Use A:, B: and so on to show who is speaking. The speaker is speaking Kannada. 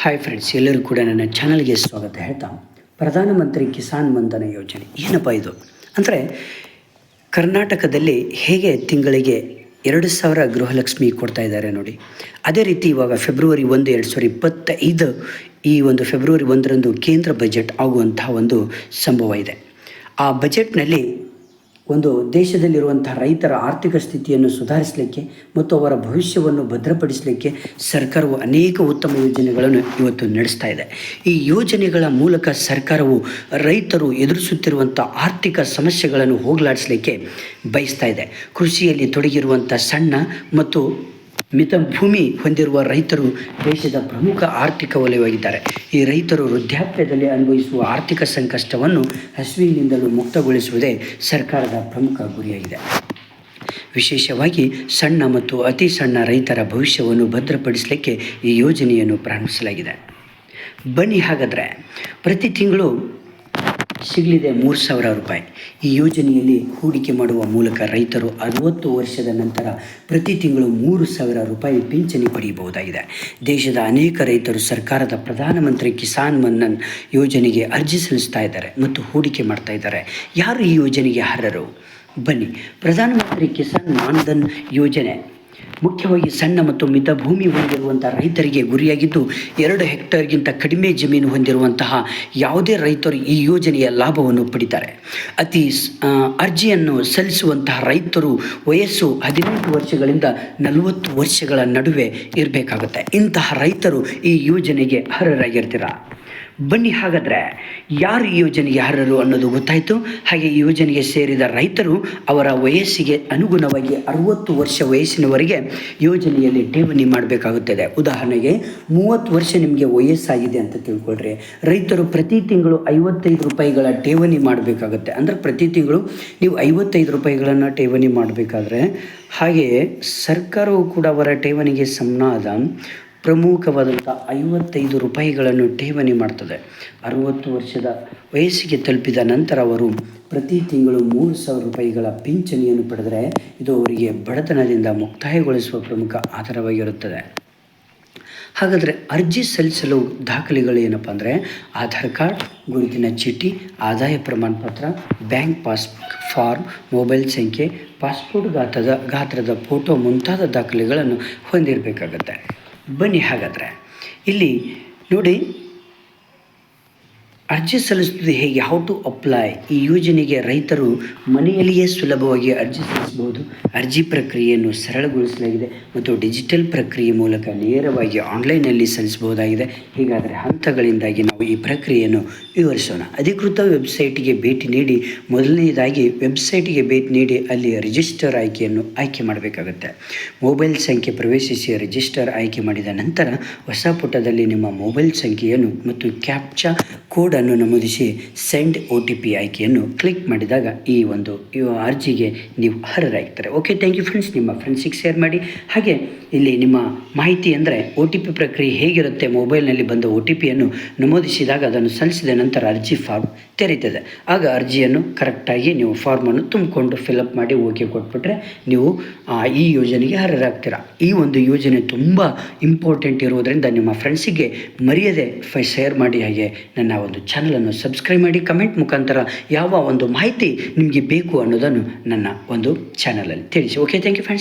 A: ಹಾಯ್ ಫ್ರೆಂಡ್ಸ್ ಎಲ್ಲರೂ ಕೂಡ ನನ್ನ ಚಾನಲ್ಗೆ ಸ್ವಾಗತ ಹೇಳ್ತಾ ಪ್ರಧಾನಮಂತ್ರಿ ಕಿಸಾನ್ ಮಂಧನ ಯೋಜನೆ, ಏನಪ್ಪ ಇದು? ಅಂದರೆ ಕರ್ನಾಟಕದಲ್ಲಿ ಹೇಗೆ ತಿಂಗಳಿಗೆ ಎರಡು ಸಾವಿರ ಗೃಹಲಕ್ಷ್ಮಿ ಕೊಡ್ತಾ ಇದ್ದಾರೆ ನೋಡಿ. ಅದೇ ರೀತಿ ಇವಾಗ ಫೆಬ್ರವರಿ ಒಂದು, ಎರಡು ಸಾವಿರದ ಇಪ್ಪತ್ತೈದು ಈ ಒಂದು ಫೆಬ್ರವರಿ ಒಂದರಂದು ಕೇಂದ್ರ ಬಜೆಟ್ ಆಗುವಂತಹ ಒಂದು ಸಂಭವ ಇದೆ. ಆ ಬಜೆಟ್ನಲ್ಲಿ ಒಂದು ದೇಶದಲ್ಲಿರುವಂಥ ರೈತರ ಆರ್ಥಿಕ ಸ್ಥಿತಿಯನ್ನು ಸುಧಾರಿಸಲಿಕ್ಕೆ ಮತ್ತು ಅವರ ಭವಿಷ್ಯವನ್ನು ಭದ್ರಪಡಿಸಲಿಕ್ಕೆ ಸರ್ಕಾರವು ಅನೇಕ ಉತ್ತಮ ಯೋಜನೆಗಳನ್ನು ಇವತ್ತು ನಡೆಸ್ತಾ ಇದೆ. ಈ ಯೋಜನೆಗಳ ಮೂಲಕ ಸರ್ಕಾರವು ರೈತರು ಎದುರಿಸುತ್ತಿರುವಂಥ ಆರ್ಥಿಕ ಸಮಸ್ಯೆಗಳನ್ನು ಹೋಗಲಾಡಿಸಲಿಕ್ಕೆ ಬಯಸ್ತಾ ಇದೆ. ಕೃಷಿಯಲ್ಲಿ ತೊಡಗಿರುವಂಥ ಸಣ್ಣ ಮತ್ತು ಮಿತ ಭೂಮಿ ಹೊಂದಿರುವ ರೈತರು ದೇಶದ ಪ್ರಮುಖ ಆರ್ಥಿಕ ವಲಯವಾಗಿದ್ದಾರೆ. ಈ ರೈತರು ವೃದ್ಧಾಪ್ಯದಲ್ಲಿ ಅನುಭವಿಸುವ ಆರ್ಥಿಕ ಸಂಕಷ್ಟವನ್ನು ಹಸುವಿನಿಂದಲೂ ಮುಕ್ತಗೊಳಿಸುವುದೇ ಸರ್ಕಾರದ ಪ್ರಮುಖ ಗುರಿಯಾಗಿದೆ. ವಿಶೇಷವಾಗಿ ಸಣ್ಣ ಮತ್ತು ಅತಿ ಸಣ್ಣ ರೈತರ ಭವಿಷ್ಯವನ್ನು ಭದ್ರಪಡಿಸಲಿಕ್ಕೆ ಈ ಯೋಜನೆಯನ್ನು ಪ್ರಾರಂಭಿಸಲಾಗಿದೆ. ಬನ್ನಿ ಹಾಗಾದರೆ ಪ್ರತಿ ತಿಂಗಳು ಸಿಗಲಿದೆ ಮೂರು ಸಾವಿರ ರೂಪಾಯಿ. ಈ ಯೋಜನೆಯಲ್ಲಿ ಹೂಡಿಕೆ ಮಾಡುವ ಮೂಲಕ ರೈತರು ಅರವತ್ತು ವರ್ಷದ ನಂತರ ಪ್ರತಿ ತಿಂಗಳು ಮೂರು ಸಾವಿರ ರೂಪಾಯಿ ಪಿಂಚಣಿ ಪಡೆಯಬಹುದಾಗಿದೆ. ದೇಶದ ಅನೇಕ ರೈತರು ಸರ್ಕಾರದ ಪ್ರಧಾನಮಂತ್ರಿ ಕಿಸಾನ್ ಮನ್ನನ್ ಯೋಜನೆಗೆ ಅರ್ಜಿ ಸಲ್ಲಿಸ್ತಾ ಇದ್ದಾರೆ ಮತ್ತು ಹೂಡಿಕೆ ಮಾಡ್ತಾ ಇದ್ದಾರೆ. ಯಾರು ಈ ಯೋಜನೆಗೆ ಅರ್ಹರು? ಬನ್ನಿ. ಪ್ರಧಾನಮಂತ್ರಿ ಕಿಸಾನ್ ಮಾನ್ಧನ್ ಯೋಜನೆ. ಮುಖ್ಯವಾಗಿ ಸಣ್ಣ ಮತ್ತು ಮಿತ ಭೂಮಿ ಹೊಂದಿರುವಂಥ ರೈತರಿಗೆ ಗುರಿಯಾಗಿದ್ದು ಎರಡು ಹೆಕ್ಟೇರ್ಗಿಂತ ಕಡಿಮೆ ಜಮೀನು ಹೊಂದಿರುವಂತಹ ಯಾವುದೇ ರೈತರು ಈ ಯೋಜನೆಯ ಲಾಭವನ್ನು ಪಡಿತಾರೆ. ಅತಿ ಅರ್ಜಿಯನ್ನು ಸಲ್ಲಿಸುವಂತಹ ರೈತರು ವಯಸ್ಸು ಹದಿನೆಂಟು ವರ್ಷಗಳಿಂದ ನಲವತ್ತು ವರ್ಷಗಳ ನಡುವೆ ಇರಬೇಕಾಗುತ್ತೆ. ಇಂತಹ ರೈತರು ಈ ಯೋಜನೆಗೆ ಅರ್ಹರಾಗಿರ್ತೀರ? ಬನ್ನಿ ಹಾಗಾದರೆ, ಯಾರು ಈ ಯೋಜನೆಗೆ ಯಾರರು ಅನ್ನೋದು ಗೊತ್ತಾಯಿತು? ಹಾಗೆ ಈ ಯೋಜನೆಗೆ ಸೇರಿದ ರೈತರು ಅವರ ವಯಸ್ಸಿಗೆ ಅನುಗುಣವಾಗಿ ಅರುವತ್ತು ವರ್ಷ ವಯಸ್ಸಿನವರೆಗೆ ಯೋಜನೆಯಲ್ಲಿ ಠೇವಣಿ ಮಾಡಬೇಕಾಗುತ್ತದೆ. ಉದಾಹರಣೆಗೆ, ಮೂವತ್ತು ವರ್ಷ ನಿಮಗೆ ವಯಸ್ಸಾಗಿದೆ ಅಂತ ತಿಳ್ಕೊಳ್ರಿ. ರೈತರು ಪ್ರತಿ ತಿಂಗಳು ಐವತ್ತೈದು ರೂಪಾಯಿಗಳ ಠೇವಣಿ ಮಾಡಬೇಕಾಗುತ್ತೆ. ಅಂದರೆ ಪ್ರತಿ ತಿಂಗಳು ನೀವು ಐವತ್ತೈದು ರೂಪಾಯಿಗಳನ್ನು ಠೇವಣಿ ಮಾಡಬೇಕಾದ್ರೆ, ಹಾಗೆಯೇ ಸರ್ಕಾರವು ಕೂಡ ಅವರ ಠೇವಣಿಗೆ ಸಮನಾದ ಪ್ರಮುಖವಾದಂಥ ಐವತ್ತೈದು ರೂಪಾಯಿಗಳನ್ನು ಠೇವಣಿ ಮಾಡ್ತದೆ. ಅರುವತ್ತು ವರ್ಷದ ವಯಸ್ಸಿಗೆ ತಲುಪಿದ ನಂತರ ಅವರು ಪ್ರತಿ ತಿಂಗಳು ಮೂರು ಸಾವಿರ ರೂಪಾಯಿಗಳ ಪಿಂಚಣಿಯನ್ನು ಪಡೆದರೆ ಇದು ಅವರಿಗೆ ಬಡತನದಿಂದ ಮುಕ್ತಾಯಗೊಳಿಸುವ ಪ್ರಮುಖ ಆಧಾರವಾಗಿರುತ್ತದೆ. ಹಾಗಾದರೆ ಅರ್ಜಿ ಸಲ್ಲಿಸಲು ದಾಖಲೆಗಳು ಏನಪ್ಪ ಅಂದರೆ ಆಧಾರ್ ಕಾರ್ಡ್, ಗುರುತಿನ ಚೀಟಿ, ಆದಾಯ ಪ್ರಮಾಣ ಪತ್ರ ಬ್ಯಾಂಕ್ ಪಾಸ್ಬುಕ್ ಫಾರ್ಮ್, ಮೊಬೈಲ್ ಸಂಖ್ಯೆ, ಪಾಸ್ಪೋರ್ಟ್ ಗಾತ್ರದ ಗಾತ್ರದ ಫೋಟೋ ಮುಂತಾದ ದಾಖಲೆಗಳನ್ನು ಹೊಂದಿರಬೇಕಾಗತ್ತೆ. ಬನ್ನಿ ಹಾಗಾದರೆ. ಇಲ್ಲಿ ನೋಡಿ ಅರ್ಜಿ ಸಲ್ಲಿಸುತ್ತದೆ ಹೇಗೆ? ಹೌ ಟು ಅಪ್ಲೈ ಈ ಯೋಜನೆಗೆ ರೈತರು ಮನೆಯಲ್ಲಿಯೇ ಸುಲಭವಾಗಿ ಅರ್ಜಿ ಸಲ್ಲಿಸಬಹುದು. ಅರ್ಜಿ ಪ್ರಕ್ರಿಯೆಯನ್ನು ಸರಳಗೊಳಿಸಲಾಗಿದೆ ಮತ್ತು ಡಿಜಿಟಲ್ ಪ್ರಕ್ರಿಯೆ ಮೂಲಕ ನೇರವಾಗಿ ಆನ್ಲೈನಲ್ಲಿ ಸಲ್ಲಿಸಬಹುದಾಗಿದೆ. ಹೀಗಾದರೆ ಹಂತಗಳಿಂದಾಗಿ ನಾವು ಈ ಪ್ರಕ್ರಿಯೆಯನ್ನು ವಿವರಿಸೋಣ. ಅಧಿಕೃತ ವೆಬ್ಸೈಟ್ಗೆ ಭೇಟಿ ನೀಡಿ, ಮೊದಲನೆಯದಾಗಿ ವೆಬ್ಸೈಟ್ಗೆ ಭೇಟಿ ನೀಡಿ, ಅಲ್ಲಿ ರಿಜಿಸ್ಟರ್ ಆಯ್ಕೆಯನ್ನು ಆಯ್ಕೆ ಮಾಡಬೇಕಾಗುತ್ತೆ. ಮೊಬೈಲ್ ಸಂಖ್ಯೆ ಪ್ರವೇಶಿಸಿ ರಿಜಿಸ್ಟರ್ ಆಯ್ಕೆ ಮಾಡಿದ ನಂತರ ಹೊಸ ಪುಟದಲ್ಲಿ ನಿಮ್ಮ ಮೊಬೈಲ್ ಸಂಖ್ಯೆಯನ್ನು ಮತ್ತು ಕ್ಯಾಪ್ಚಾ ಕೋಡ್ ಅನ್ನು ನಮೂದಿಸಿ ಸೆಂಡ್ ಒ ಟಿ ಪಿ ಆಯ್ಕೆಯನ್ನು ಕ್ಲಿಕ್ ಮಾಡಿದಾಗ ಈ ಒಂದು ಅರ್ಜಿಗೆ ನೀವು ಅರ್ಹರಾಗ್ತಾರೆ ಓಕೆ ಥ್ಯಾಂಕ್ ಯು ಫ್ರೆಂಡ್ಸ್ ನಿಮ್ಮ ಫ್ರೆಂಡ್ಸಿಗೆ ಶೇರ್ ಮಾಡಿ. ಹಾಗೆ ಇಲ್ಲಿ ನಿಮ್ಮ ಮಾಹಿತಿ ಅಂದರೆ ಒ ಟಿ ಪಿ ಪ್ರಕ್ರಿಯೆ ಹೇಗಿರುತ್ತೆ ಮೊಬೈಲ್ನಲ್ಲಿ ಬಂದ ಒ ಟಿ ಪಿಯನ್ನು ನಮೂದಿಸಿದಾಗ ಅದನ್ನು ಸಲ್ಲಿಸಿದ ನಂತರ ಅರ್ಜಿ ಫಾರ್ಮ್ ತೆರೀತದೆ. ಆಗ ಅರ್ಜಿಯನ್ನು ಕರೆಕ್ಟಾಗಿ ನೀವು ಫಾರ್ಮನ್ನು ತುಂಬಿಕೊಂಡು ಫಿಲಪ್ ಮಾಡಿ ಓಕೆ ಕೊಟ್ಬಿಟ್ರೆ ನೀವು ಈ ಯೋಜನೆಗೆ ಅರ್ಹರಾಗ್ತೀರ. ಈ ಒಂದು ಯೋಜನೆ ತುಂಬ ಇಂಪಾರ್ಟೆಂಟ್ ಇರುವುದರಿಂದ ನಿಮ್ಮ ಫ್ರೆಂಡ್ಸಿಗೆ ಮರ್ಯಾದೆ ಶೇರ್ ಮಾಡಿ. ಹಾಗೆ ನನ್ನ ಒಂದು ಚಾನಲನ್ನು ಸಬ್ಸ್ಕ್ರೈಬ್ ಮಾಡಿ ಕಮೆಂಟ್ ಮುಖಾಂತರ ಯಾವ ಒಂದು ಮಾಹಿತಿ ನಿಮಗೆ ಬೇಕು ಅನ್ನೋದನ್ನು ನನ್ನ ಒಂದು ಚಾನಲಲ್ಲಿ ತಿಳಿಸಿ. Okay thank you friends